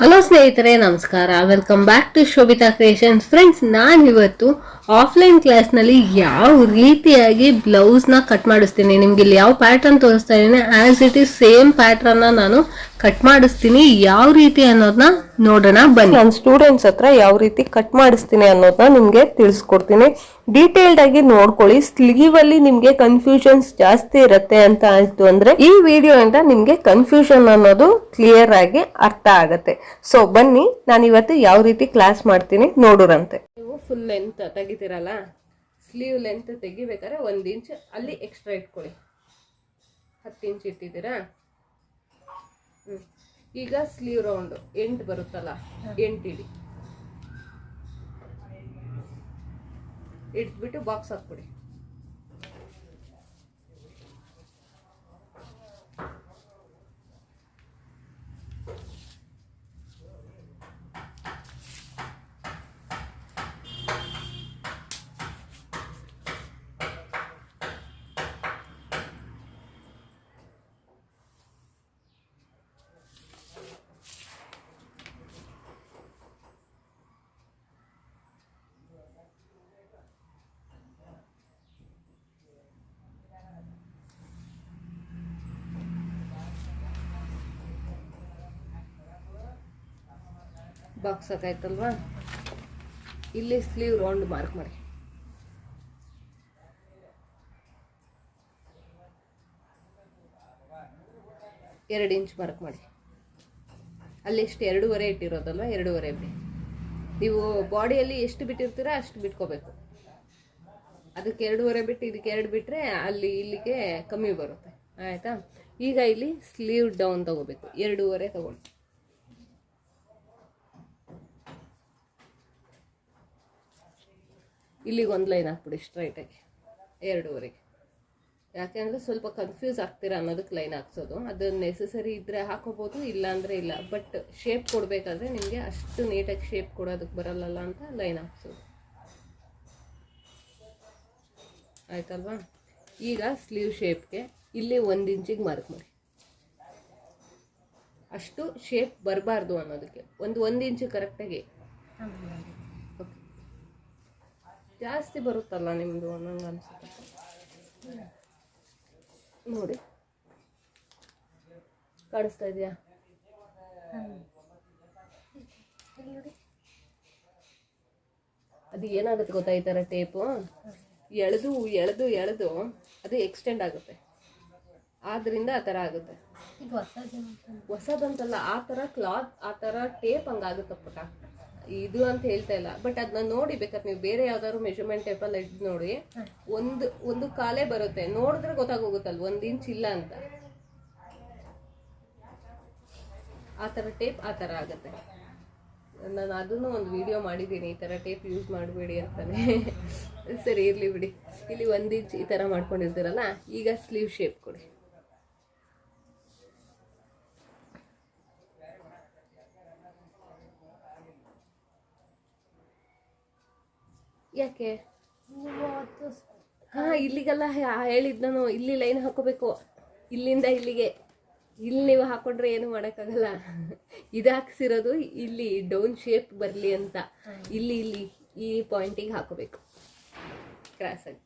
Hello ಸ್ನೇಹಿತರೆ, ನಮಸ್ಕಾರ. Welcome back to Shobhita creations friends ನಾನು ಇವತ್ತು ಆಫ್ಲೈನ್ ಕ್ಲಾಸ್ನಲ್ಲಿ ಯಾವ ರೀತಿಯಾಗಿ ಬ್ಲೌಸ್ನ ಕಟ್ ಮಾಡಿಸ್ತೀನಿ. ನಿಮ್ಗೆ ಇಲ್ಲಿ ಯಾವ ಪ್ಯಾಟರ್ನ್ ತೋರಿಸ್ತಾ ಇದ್ದೀನಿ? ಆಸ್ ಇಟ್ ಈಸ್ ಸೇಮ್ ಪ್ಯಾಟ್ರನ್ನ ನಾನು ಕಟ್ ಮಾಡಿಸ್ತೀನಿ ಯಾವ ರೀತಿ ಅನ್ನೋದನ್ನ ನೋಡೋಣ ಬನ್ನಿ. ನನ್ನ ಸ್ಟೂಡೆಂಟ್ಸ್ ಹತ್ರ ಯಾವ ರೀತಿ ಕಟ್ ಮಾಡಿಸ್ತೀನಿ ಅನ್ನೋದನ್ನ ನಿಮ್ಗೆ ತಿಳಿಸ್ಕೊಡ್ತೀನಿ. ಡೀಟೇಲ್ಡ್ ಆಗಿ ನೋಡ್ಕೊಳ್ಳಿ ಸ್ಲೀವ್ ಅಲ್ಲಿ ನಿಮ್ಗೆ ಕನ್ಫ್ಯೂಷನ್ಸ್ ಜಾಸ್ತಿ ಇರತ್ತೆ ಅಂತ ಆಯ್ತು ಅಂದ್ರೆ ಈ ವಿಡಿಯೋ ಇಂದ ನಿಮ್ಗೆ ಕನ್ಫ್ಯೂಷನ್ ಅನ್ನೋದು ಕ್ಲಿಯರ್ ಆಗಿ ಅರ್ಥ ಆಗತ್ತೆ. ಸೊ ಬನ್ನಿ ನಾನು ಇವತ್ತು ಯಾವ ರೀತಿ ಕ್ಲಾಸ್ ಮಾಡ್ತೀನಿ ನೋಡೋರಂತೆ. ನೀವು ಫುಲ್ ಲೆಂತ್ ತೆಗಿತೀರಲ್ಲ ಸ್ಲೀವ್ ಲೆಂತ್ ತೆಗಿಬೇಕಾದ್ರೆ ಒಂದು ಇಂಚ್ ಅಲ್ಲಿ ಎಕ್ಸ್ಟ್ರಾ ಇಟ್ಕೊಳ್ಳಿ. ಹತ್ತು ಇಂಚ್ ಇಟ್ಟಿದ್ದೀರಾ. ಈಗ ಸ್ಲೀವ್ ರೌಂಡ್ ಎಂಟು ಬರುತ್ತಲ್ಲ ಎಂಟು ಇಡಿ. ಇಟ್ಬಿಟ್ಟು ಬಾಕ್ಸ್ ಹಾಕ್ಬಿಡಿ. ಬಾಕ್ಸ್ ಹಾಕಾಯ್ತಲ್ವಾ? ಇಲ್ಲಿ ಸ್ಲೀವ್ ರೌಂಡ್ ಮಾರ್ಕ್ ಮಾಡಿ. ಎರಡು ಇಂಚ್ ಮಾರ್ಕ್ ಮಾಡಿ. ಅಲ್ಲಿ ಎಷ್ಟು? ಎರಡೂವರೆ ಇಟ್ಟಿರೋದಲ್ವ ಎರಡೂವರೆ ಬಿಡಿ ನೀವು ಬಾಡಿಯಲ್ಲಿ ಎಷ್ಟು ಬಿಟ್ಟಿರ್ತೀರಾ ಅಷ್ಟು ಬಿಟ್ಕೋಬೇಕು. ಅದಕ್ಕೆ ಎರಡೂವರೆ ಬಿಟ್ಟು, ಇದಕ್ಕೆ ಎರಡು ಬಿಟ್ಟರೆ ಅಲ್ಲಿ ಇಲ್ಲಿಗೆ ಕಮ್ಮಿ ಬರುತ್ತೆ. ಆಯಿತಾ? ಈಗ ಇಲ್ಲಿ ಸ್ಲೀವ್ ಡೌನ್ ತಗೋಬೇಕು. ಎರಡೂವರೆ ತಗೊಳ್ಳಿ ಇಲ್ಲಿಗೆ ಒಂದು ಲೈನ್ ಹಾಕ್ಬಿಡಿ ಸ್ಟ್ರೈಟಾಗಿ ಎರಡೂವರೆಗೆ. ಯಾಕೆಂದರೆ ಸ್ವಲ್ಪ ಕನ್ಫ್ಯೂಸ್ ಆಗ್ತೀರಾ ಅನ್ನೋದಕ್ಕೆ ಲೈನ್ ಹಾಕ್ಸೋದು. ಅದು ನೆಸಸರಿ ಇದ್ದರೆ ಹಾಕೋಬೋದು ಇಲ್ಲ ಅಂದರೆ ಇಲ್ಲ. ಬಟ್ ಶೇಪ್ ಕೊಡಬೇಕಾದ್ರೆ ನಿಮಗೆ ಅಷ್ಟು ನೀಟಾಗಿ ಶೇಪ್ ಕೊಡೋದಕ್ಕೆ ಬರಲ್ಲಲ್ಲ ಅಂತ ಲೈನ್ ಹಾಕ್ಸೋದು. ಆಯ್ತಲ್ವಾ? ಈಗ ಸ್ಲೀವ್ ಶೇಪ್ಗೆ ಇಲ್ಲಿ ಒಂದು ಇಂಚಿಗೆ ಮಾರ್ಕ್ ಮಾಡಿ. ಅಷ್ಟು ಶೇಪ್ ಬರಬಾರ್ದು ಅನ್ನೋದಕ್ಕೆ. ಒಂದು ಒಂದು ಇಂಚು ಕರೆಕ್ಟಾಗಿ ಜಾಸ್ತಿ ಬರುತ್ತಲ್ಲ ನಿಮ್ಮದು ನಂಗೆ ಅನಿಸುತ್ತೆ. ನೋಡಿ. ಕಾಣಿಸ್ತಾ ಇದೆಯಾ? ಅದು ಏನಾಗುತ್ತೆ ಗೊತ್ತಾ ಈ ಥರ ಟೇಪು? ಎಳೆದು ಎಳೆದು ಎಳೆದು ಅದು ಎಕ್ಸ್ಟೆಂಡ್ ಆಗುತ್ತೆ. ಆದ್ರಿಂದ ಆ ಥರ ಆಗುತ್ತೆ. ಹೊಸದಂತಲ್ಲ ಆ ಥರ ಕ್ಲಾತ್ ಆ ಥರ ಟೇಪ್ ಹಂಗಾಗುತ್ತೆ ಪುಟ. ಇದು ಅಂತ ಹೇಳ್ತಾ ಇಲ್ಲ. ಬಟ್ ಅದನ್ನ ನೋಡಿ ಬೇಕಾದ್ರೆ ನೀವು ಬೇರೆ ಯಾವ್ದಾದ್ರು ಮೆಷರ್ಮೆಂಟ್ ಟೇಪಲ್ಲಿ ಇದ್ ನೋಡಿ. ಒಂದು ಒಂದು ಕಾಲೇ ಬರುತ್ತೆ. ನೋಡಿದ್ರೆ ಗೊತ್ತಾಗೋಗುತ್ತಲ್ಲ ಒಂದ್ ಇಂಚ್ ಇಲ್ಲ ಅಂತ. ಆ ಥರ ಟೇಪ್ ಆ ಥರ ಆಗುತ್ತೆ. ನಾನು ಅದನ್ನು ಒಂದು ವಿಡಿಯೋ ಮಾಡಿದ್ದೀನಿ. ಈ ಥರ ಟೇಪ್ ಯೂಸ್ ಮಾಡಬೇಡಿ ಅಂತಾನೆ. ಸರಿ ಇರಲಿ ಬಿಡಿ. ಇಲ್ಲಿ ಒಂದು ಇಂಚ್ ಈ ಥರ ಮಾಡ್ಕೊಂಡಿರ್ತೀರಲ್ಲ ಈಗ ಸ್ಲೀವ್ ಶೇಪ್ ಕೊಡಿ. ಯಾಕೆ? ಹಾ ಇಲ್ಲಿಗೆಲ್ಲ ಹೇ- ಹೇಳಿದ್ ನಾನು ಇಲ್ಲಿ ಲೈನ್ ಹಾಕೋಬೇಕು. ಇಲ್ಲಿಂದ ಇಲ್ಲಿಗೆ. ಇಲ್ಲಿ ನೀವು ಹಾಕೊಂಡ್ರೆ ಏನು ಮಾಡೋಕ್ಕಾಗಲ್ಲ. ಇದು ಹಾಕ್ಸಿರೋದು ಇಲ್ಲಿ ಡೌನ್ ಶೇಪ್ ಬರಲಿ ಅಂತ. ಇಲ್ಲಿ ಇಲ್ಲಿ ಈ ಪಾಯಿಂಟಿಗೆ ಹಾಕೋಬೇಕು. ಕ್ರಾಸಾಗಿ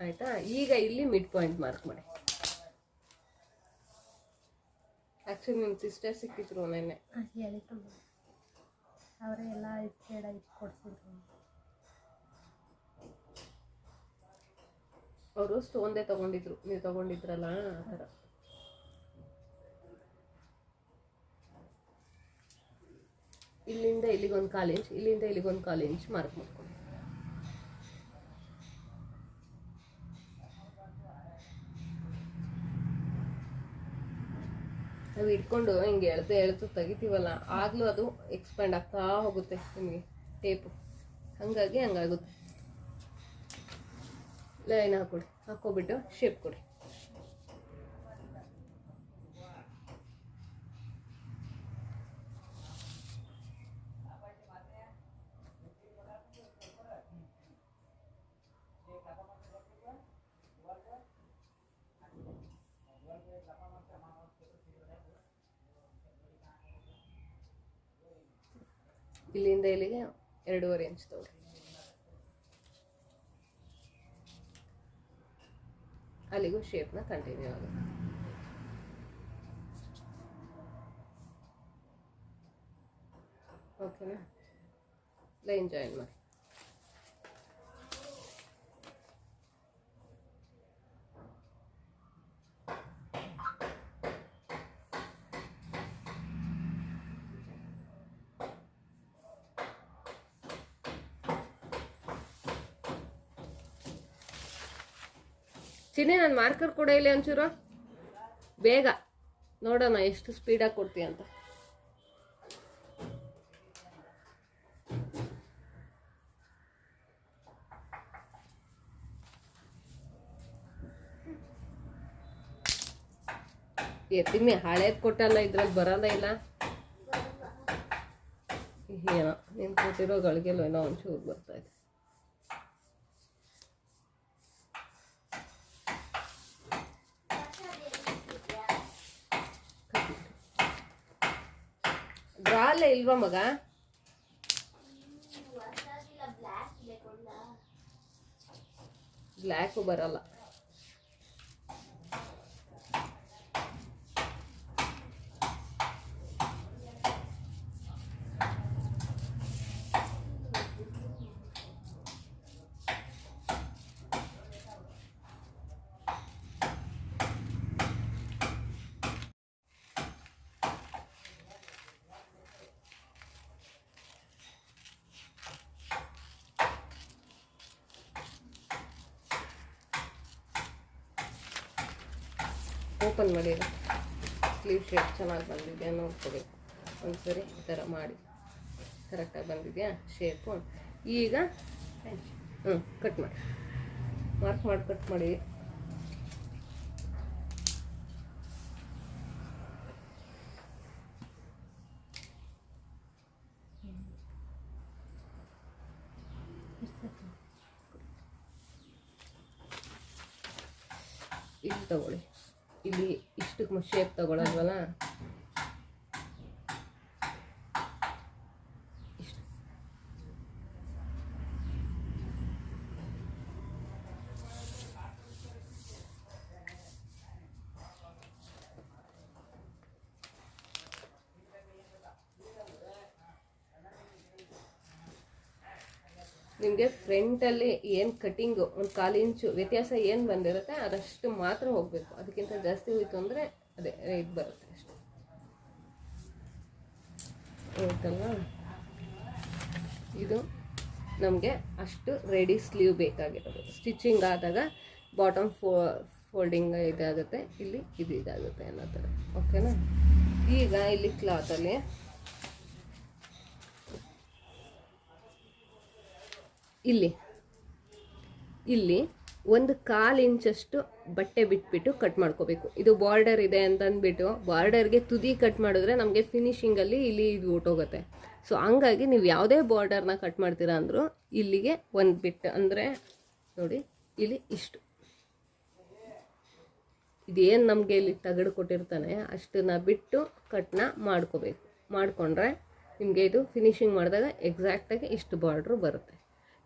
ಆಯ್ತಾ? ಈಗ ಇಲ್ಲಿ ಮಿಡ್ ಪಾಯಿಂಟ್ ಮಾರ್ಕ್ ಮಾಡಿ. ಆಕ್ಚುಲಿ ನಿಮ್ಮ ಸಿಸ್ಟರ್ ಸಿಕ್ಕಿದ್ರು ನೆನ್ನೆ. ಹೇಳಿದ್ರು ಅವರೇ ಎಲ್ಲ ಕೇಳ ಕೊಡ್ಸಿದ್ರು. ಅವರು ಸ್ಟೋನ್ದೇ ತಗೊಂಡಿದ್ರು. ನೀವು ತಗೊಂಡಿದ್ರಲ್ಲ ಆ ಥರ. ಇಲ್ಲಿಂದ ಇಲ್ಲಿಗೊಂದು ಕಾಲೇಜ್ ಇಲ್ಲಿಂದ ಇಲ್ಲಿಗೊಂದು ಕಾಲೇಜ್ ಮಾರ್ಕ್ ಮಾಡ್ಕೊಳ್ಳಿ ನಾವು ಇಟ್ಕೊಂಡು ಹಿಂಗೆ ಎಳ್ತು ಎಳ್ತು ತೆಗಿತೀವಲ್ಲ, ಆಗಲೂ ಅದು ಎಕ್ಸ್ಪ್ಯಾಂಡ್ ಆಗ್ತಾ ಹೋಗುತ್ತೆ ನಿಮಗೆ ಟೇಪು ಹಾಗಾಗಿ ಹಂಗಾಗುತ್ತೆ. ಲೈನ್ ಹಾಕ್ಕೊಡಿ ಹಾಕ್ಕೊಬಿಟ್ಟು ಶೇಪ್ ಕೊಡಿ. ಇಲ್ಲಿಂದ ಇಲ್ಲಿಗೆ ಎರಡೂವರೆ ಇಂಚ್ ತಗೊಳ್ಳಿ. ಅಲ್ಲಿಗೂ ಶೇಪ್ನ ಕಂಟಿನ್ಯೂ ಆಗುತ್ತೆ. ಓಕೆನಾ ಲೈನ್ ಜಾಯಿನ್ ಮಾಡಿ. ಚಿನ್ನಿ ನಾನು ಮಾರ್ಕರ್ ಕೂಡ ಇಲ್ಲಿ ಒಂಚೂರು. ಬೇಗ ನೋಡೋಣ ಎಷ್ಟು ಸ್ಪೀಡಾಗಿ ಕೊಡ್ತೀಯ ಅಂತ. ತಿನ್ನಿ ಹಳೇದು ಕೊಟ್ಟಲ್ಲ, ಇದ್ರಲ್ಲಿ ಬರಲ್ಲ ಇಲ್ಲ. ಏನೋ, ನೀನು ಕೊಟ್ಟಿರೋ ಗಳಿಗೆಲ್ಲೋ ಏನೋ ಒಂಚೂರು ಬರ್ತಾ ಅಲ್ಲೇ ಇಲ್ವಾ ಮಗ? ಬ್ಲ್ಯಾಕು ಬರಲ್ಲ. ಓಪನ್ ಮಾಡಿ ಸ್ಲೀವ್ ಶೇಪ್ ಚೆನ್ನಾಗಿ ಬಂದಿದೆಯಾ ನೋಡ್ಕೋಬೇಕು ಒಂದ್ಸರಿ ಈ ಥರ ಮಾಡಿ. ಕರೆಕ್ಟಾಗಿ ಬಂದಿದೆಯಾ? ಶೇಪು ಈಗ ಹ್ಞೂ ಕಟ್ ಮಾಡಿ. ಮಾರ್ಕ್ ಮಾಡಿ ಕಟ್ ಮಾಡಿ ಇಲ್ಲಿ ತಗೊಳ್ಳಿ ಇಲ್ಲಿ ಇಷ್ಟಕ್ಕೆ ಶೇಪ್ ತಗೊಳಲ್ವಲ್ಲ ಇಷ್ಟು ನಿಮಗೆ ಫ್ರಂಟಲ್ಲಿ ಏನು ಕಟ್ಟಿಂಗು ಒಂದು ಕಾಲು ಇಂಚು ವ್ಯತ್ಯಾಸ ಏನು ಬಂದಿರುತ್ತೆ, ಅದಷ್ಟು ಮಾತ್ರ ಹೋಗಬೇಕು. ಅದಕ್ಕಿಂತ ಜಾಸ್ತಿ ಹೋಯಿತು ಅಂದರೆ ಅದೇ ಇದು ಬರುತ್ತೆ ಅಷ್ಟು. ಹೋಯ್ತಲ್ಲ ಇದು ನಮಗೆ ಅಷ್ಟು ರೆಡಿ ಸ್ಲೀವ್ ಬೇಕಾಗಿರೋದು. ಸ್ಟಿಚಿಂಗ್ ಆದಾಗ ಬಾಟಮ್ ಫೋ ಫೋಲ್ಡಿಂಗ್ ಇದಾಗುತ್ತೆ, ಇಲ್ಲಿ ಇದು ಇದಾಗುತ್ತೆ ಅನ್ನೋ ಥರ. ಓಕೆನಾ ಈಗ ಇಲ್ಲಿ ಕ್ಲಾತಲ್ಲಿ ಇಲ್ಲಿ. ಇಲ್ಲಿ ಒಂದು ಕಾಲು ಇಂಚಷ್ಟು ಬಟ್ಟೆ ಬಿಟ್ಬಿಟ್ಟು ಕಟ್ ಮಾಡ್ಕೋಬೇಕು. ಇದು ಬಾರ್ಡರ್ ಇದೆ ಅಂತ ಅಂದ್ಬಿಟ್ಟು ಬಾರ್ಡರ್ಗೆ ತುದಿ ಕಟ್ ಮಾಡಿದ್ರೆ ನಮಗೆ ಫಿನಿಶಿಂಗಲ್ಲಿ ಇಲ್ಲಿ ಇದು ಹೊಟ್ಟೋಗುತ್ತೆ ಸೊ ಹಂಗಾಗಿ ನೀವು ಯಾವುದೇ ಬಾರ್ಡರ್ನ ಕಟ್ ಮಾಡ್ತೀರಾ ಅಂದರೂ ಇಲ್ಲಿಗೆ ಒಂದು ಬಿಟ್ಟು ಅಂದರೆ ನೋಡಿ ಇಲ್ಲಿ ಇಷ್ಟು. ಇದೇನು ನಮಗೆ ಇಲ್ಲಿ ತಗಡು ಕೊಟ್ಟಿರ್ತಾನೆ ಅಷ್ಟನ್ನು ಬಿಟ್ಟು ಕಟ್ನ ಮಾಡ್ಕೋಬೇಕು. ಮಾಡಿಕೊಂಡ್ರೆ ನಿಮಗೆ ಇದು ಫಿನಿಶಿಂಗ್ ಮಾಡಿದಾಗ ಎಕ್ಸಾಕ್ಟಾಗಿ ಇಷ್ಟು ಬಾರ್ಡ್ರು ಬರುತ್ತೆ.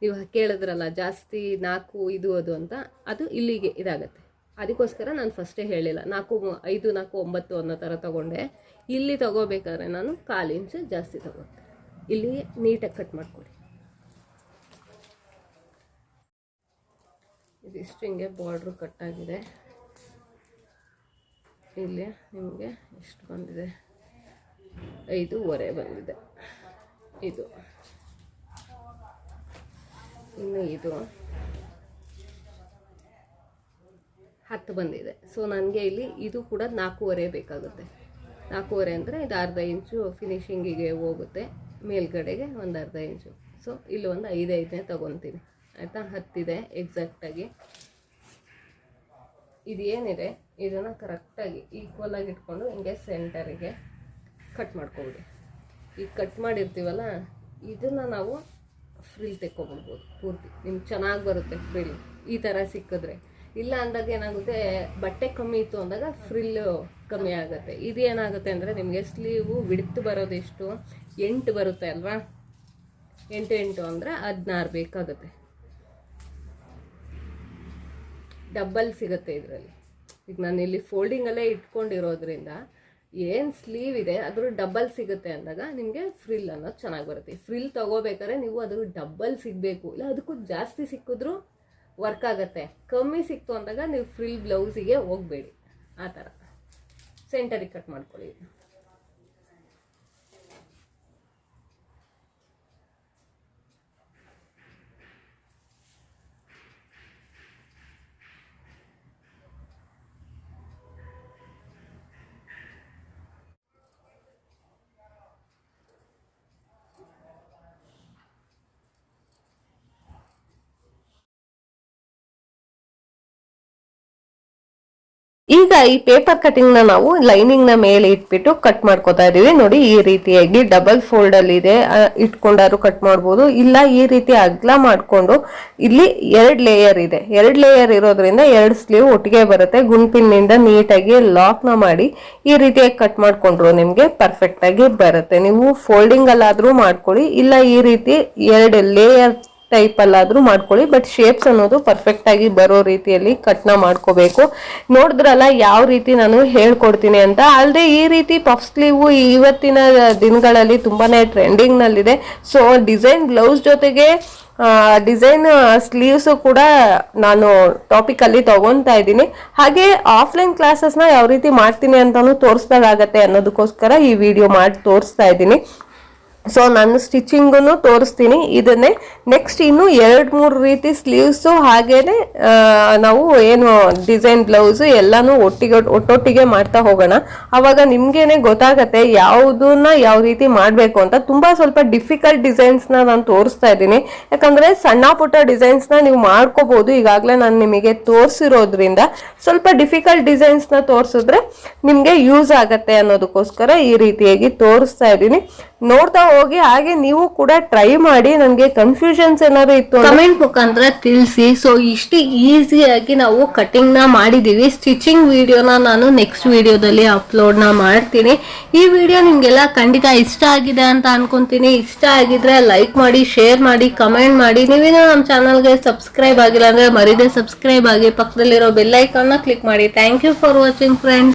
ನೀವು ಕೇಳಿದ್ರಲ್ಲ, ಜಾಸ್ತಿ ನಾಲ್ಕು, ಇದು, ಅದು ಅಂತ, ಅದು ಇಲ್ಲಿಗೆ ಇದಾಗುತ್ತೆ. ಅದಕ್ಕೋಸ್ಕರ ನಾನು ಫಸ್ಟೇ ಹೇಳಿಲ್ಲ. ನಾಲ್ಕು ಐದು, ನಾಲ್ಕು, ಒಂಬತ್ತು ಅನ್ನೋ ಥರ ತೊಗೊಂಡೆ. ಇಲ್ಲಿ ತಗೋಬೇಕಾದ್ರೆ ನಾನು ಕಾಲು ಇಂಚು ಜಾಸ್ತಿ ತಗೊಂಡೆ ಇಲ್ಲಿ ನೀಟಾಗಿ ಕಟ್ ಮಾಡಿಕೊಡಿ. ಇದಿಷ್ಟು ಹಿಂಗೆ ಬಾರ್ಡ್ರು ಕಟ್ಟಾಗಿದೆ ಇಲ್ಲಿ ನಿಮಗೆ ಎಷ್ಟು ಬಂದಿದೆ? ಐದೂವರೆ ಬಂದಿದೆ. ಇದು. ಇನ್ನು ಇದು ಹತ್ತು ಬಂದಿದೆ. ಸೊ ನನಗೆ ಇಲ್ಲಿ ಇದು ಕೂಡ ನಾಲ್ಕೂವರೆ ಬೇಕಾಗುತ್ತೆ. ನಾಲ್ಕೂವರೆ ಅಂದರೆ ಇದು ಅರ್ಧ ಇಂಚು ಫಿನಿಶಿಂಗಿಗೆ ಹೋಗುತ್ತೆ. ಮೇಲ್ಗಡೆಗೆ ಒಂದು ಅರ್ಧ ಇಂಚು. ಸೊ ಇಲ್ಲಿ ಒಂದು ಐದು ಐದನೇ ತೊಗೊತೀನಿ. ಆಯಿತಾ? ಹತ್ತಿದೆ ಎಕ್ಸಾಕ್ಟಾಗಿ ಇದು ಏನಿದೆ? ಇದನ್ನು ಕರೆಕ್ಟಾಗಿ ಈಕ್ವಲ್ ಆಗಿ ಇಟ್ಕೊಂಡು ಹಿಂಗೆ ಸೆಂಟರಿಗೆ ಕಟ್ ಮಾಡ್ಕೊಬಿಡಿ ಈಗ ಕಟ್ ಮಾಡಿರ್ತೀವಲ್ಲ, ಇದನ್ನು ನಾವು ಫ್ರಿಲ್ ತೆಕ್ಕೊಬಿಡ್ಬೋದು ಪೂರ್ತಿ. ನಿಮ್ಗೆ ಚೆನ್ನಾಗಿ ಬರುತ್ತೆ ಫ್ರಿಲ್ ಈ ಥರ ಸಿಕ್ಕಿದ್ರೆ. ಇಲ್ಲ ಅಂದಾಗ ಏನಾಗುತ್ತೆ, ಬಟ್ಟೆ ಕಮ್ಮಿ ಇತ್ತು ಅಂದಾಗ ಫ್ರಿಲ್ಲು ಕಮ್ಮಿ ಆಗುತ್ತೆ. ಇದು ಏನಾಗುತ್ತೆ ಅಂದರೆ, ನಿಮಗೆ ಸ್ಲೀವು ವಿಡ್ತ್ ಬರೋದೆಷ್ಟು ಎಂಟು ಬರುತ್ತೆ ಅಲ್ವಾ? ಎಂಟು ಎಂಟು ಅಂದರೆ ಹದಿನಾರು ಬೇಕಾಗುತ್ತೆ. ಡಬ್ಬಲ್ ಸಿಗುತ್ತೆ ಇದರಲ್ಲಿ. ಈಗ ನಾನು ಇಲ್ಲಿ ಫೋಲ್ಡಿಂಗಲ್ಲೇ ಇಟ್ಕೊಂಡಿರೋದ್ರಿಂದ ಏನು ಸ್ಲೀವ್ ಇದೆ ಅದ್ರ ಡಬ್ಬಲ್ ಸಿಗುತ್ತೆ ಅಂದಾಗ ನಿಮಗೆ ಫ್ರಿಲ್ ಅನ್ನೋದು ಚೆನ್ನಾಗಿ ಬರುತ್ತೆ. ಫ್ರಿಲ್ ತಗೋಬೇಕಾದ್ರೆ ನೀವು ಅದ್ರ ಡಬ್ಬಲ್ ಸಿಗಬೇಕು. ಇಲ್ಲ ಅದಕ್ಕೂ ಜಾಸ್ತಿ ಸಿಕ್ಕಿದ್ರೂ ವರ್ಕ್ ಆಗುತ್ತೆ. ಕಮ್ಮಿ ಸಿಕ್ತು ಅಂದಾಗ ನೀವು ಫ್ರಿಲ್ ಬ್ಲೌಸಿಗೆ ಹೋಗಬೇಡಿ. ಆ ಥರ. ಸೆಂಟರಿಗೆ ಕಟ್ ಮಾಡ್ಕೊಳ್ಳಿ. ಈಗ ಈ ಪೇಪರ್ ಕಟಿಂಗ್ನ ನಾವು ಲೈನಿಂಗ್ನ ಮೇಲೆ ಇಟ್ಬಿಟ್ಟು ಕಟ್ ಮಾಡ್ಕೋತಾ ಇದೀವಿ ನೋಡಿ, ಈ ರೀತಿಯಾಗಿ ಡಬಲ್ ಫೋಲ್ಡ್ ಅಲ್ಲಿ ಇದೆ. ಇಟ್ಕೊಂಡಾರು ಕಟ್ ಮಾಡ್ಬೋದು. ಇಲ್ಲ, ಈ ರೀತಿ ಅಗ್ಲ ಮಾಡ್ಕೊಂಡು ಇಲ್ಲಿ ಎರಡ್ ಲೇಯರ್ ಇದೆ. ಎರಡ್ ಲೇಯರ್ ಇರೋದ್ರಿಂದ ಎರಡ್ ಸ್ಲೀವ್ ಒಟ್ಟಿಗೆ ಬರುತ್ತೆ. ಗುಂಪಿನಿಂದ ನೀಟಾಗಿ ಲಾಕ್ನ ಮಾಡಿ ಈ ರೀತಿಯಾಗಿ ಕಟ್ ಮಾಡ್ಕೊಂಡ್ರು ನಿಮ್ಗೆ ಪರ್ಫೆಕ್ಟ್ ಆಗಿ ಬರುತ್ತೆ. ನೀವು ಫೋಲ್ಡಿಂಗ್ ಅಲ್ಲಾದ್ರೂ ಮಾಡ್ಕೊಳ್ಳಿ. ಇಲ್ಲ, ಈ ರೀತಿ ಎರಡು ಲೇಯರ್ ಟೈಪ್ ಅಲ್ಲಾದ್ರೂ ಮಾಡ್ಕೊಳ್ಳಿ ಬಟ್ ಶೇಪ್ಸ್ ಅನ್ನೋದು ಪರ್ಫೆಕ್ಟ್ ಆಗಿ ಬರೋ ರೀತಿಯಲ್ಲಿ ಕಟ್ನ ಮಾಡ್ಕೋಬೇಕು. ನೋಡಿದ್ರಲ್ಲ ಯಾವ ರೀತಿ ನಾನು ಹೇಳ್ಕೊಡ್ತೀನಿ ಅಂತ. ಅಲ್ಲದೆ ಈ ರೀತಿ ಪಫ್ ಸ್ಲೀವ್ ಇವತ್ತಿನ ದಿನಗಳಲ್ಲಿ ತುಂಬಾನೇ ಟ್ರೆಂಡಿಂಗ್ ನಲ್ಲಿದೆ. ಸೊ ಡಿಸೈನ್ ಬ್ಲೌಸ್ ಜೊತೆಗೆ ಡಿಸೈನ್ ಸ್ಲೀವ್ಸ್ ಕೂಡ ನಾನು ಟಾಪಿಕ್ ಅಲ್ಲಿ ತಗೊಂತಾ ಇದ್ದೀನಿ. ಹಾಗೆ ಆಫ್ಲೈನ್ ಕ್ಲಾಸಸ್ನ ಯಾವ ರೀತಿ ಮಾಡ್ತೀನಿ ಅಂತಲೂ ತೋರಿಸ್ದಾಗತ್ತೆ ಅನ್ನೋದಕ್ಕೋಸ್ಕರ ಈ ವಿಡಿಯೋ ಮಾಡಿ ತೋರಿಸ್ತಾ ಇದ್ದೀನಿ. ಸೊ ನಾನು ಸ್ಟಿಚಿಂಗನ್ನು ತೋರಿಸ್ತೀನಿ. ಇದನ್ನೇ ನೆಕ್ಸ್ಟ್ ಇನ್ನು ಎರಡು, ಮೂರು ರೀತಿ ಸ್ಲೀವ್ಸು ಹಾಗೇನೆ ನಾವು ಏನು ಡಿಸೈನ್ ಬ್ಲೌಸು ಎಲ್ಲನೂ ಒಟ್ಟಿಗೆ, ಒಟ್ಟೊಟ್ಟಿಗೆ ಮಾಡ್ತಾ ಹೋಗೋಣ. ಆವಾಗ ನಿಮ್ಗೇನೆ ಗೊತ್ತಾಗತ್ತೆ ಯಾವುದನ್ನ ಯಾವ ರೀತಿ ಮಾಡಬೇಕು ಅಂತ. ತುಂಬ ಸ್ವಲ್ಪ ಡಿಫಿಕಲ್ಟ್ ಡಿಸೈನ್ಸ್ನ ನಾನು ತೋರಿಸ್ತಾ ಇದ್ದೀನಿ. ಯಾಕಂದರೆ ಸಣ್ಣ ಪುಟ್ಟ ಡಿಸೈನ್ಸ್ನ ನೀವು ಮಾಡ್ಕೋಬೋದು. ಈಗಾಗಲೇ ನಾನು ನಿಮಗೆ ತೋರಿಸಿರೋದ್ರಿಂದ ಸ್ವಲ್ಪ ಡಿಫಿಕಲ್ಟ್ ಡಿಸೈನ್ಸ್ನ ತೋರಿಸಿದ್ರೆ ನಿಮಗೆ ಯೂಸ್ ಆಗತ್ತೆ ಅನ್ನೋದಕ್ಕೋಸ್ಕರ ಈ ರೀತಿಯಾಗಿ ತೋರಿಸ್ತಾ ಇದ್ದೀನಿ. ನೋಡ್ತಾ ಹೋಗಿ, ಹಾಗೆ ನೀವು ಕೂಡ ಟ್ರೈ ಮಾಡಿ, ನನಗೆ ಕನ್ಫ್ಯೂಷನ್ಸ್ ಏನಾದ್ರು ಇತ್ತು ಕಮೆಂಟ್ ಮುಖಾಂತರ ತಿಳಿಸಿ. ಸೊ ಇಷ್ಟು ಈಸಿಯಾಗಿ ನಾವು ಕಟಿಂಗ್ನ ಮಾಡಿದೀವಿ. ಸ್ಟಿಚಿಂಗ್ ವಿಡಿಯೋನ ನಾನು ನೆಕ್ಸ್ಟ್ ವಿಡಿಯೋದಲ್ಲಿ ಅಪ್ಲೋಡ್ನ ಮಾಡ್ತೀನಿ. ಈ ವಿಡಿಯೋ ನಿಮ್ಗೆಲ್ಲ ಖಂಡಿತ ಇಷ್ಟ ಆಗಿದೆ ಅಂತ ಅನ್ಕೊಂತೀನಿ. ಇಷ್ಟ ಆಗಿದ್ರೆ ಲೈಕ್ ಮಾಡಿ ಶೇರ್ ಮಾಡಿ ಕಮೆಂಟ್ ಮಾಡಿ. ನೀವೇನೋ ನಮ್ಮ ಚಾನಲ್ಗೆ ಸಬ್ಸ್ಕ್ರೈಬ್ ಆಗಿಲ್ಲ ಅಂದ್ರೆ ಮರಿದೆ ಸಬ್ಸ್ಕ್ರೈಬ್ ಆಗಿ ಪಕ್ಕದಲ್ಲಿರೋ ಬೆಲ್ನ ಕ್ಲಿಕ್ ಮಾಡಿ. Thank you for watching friends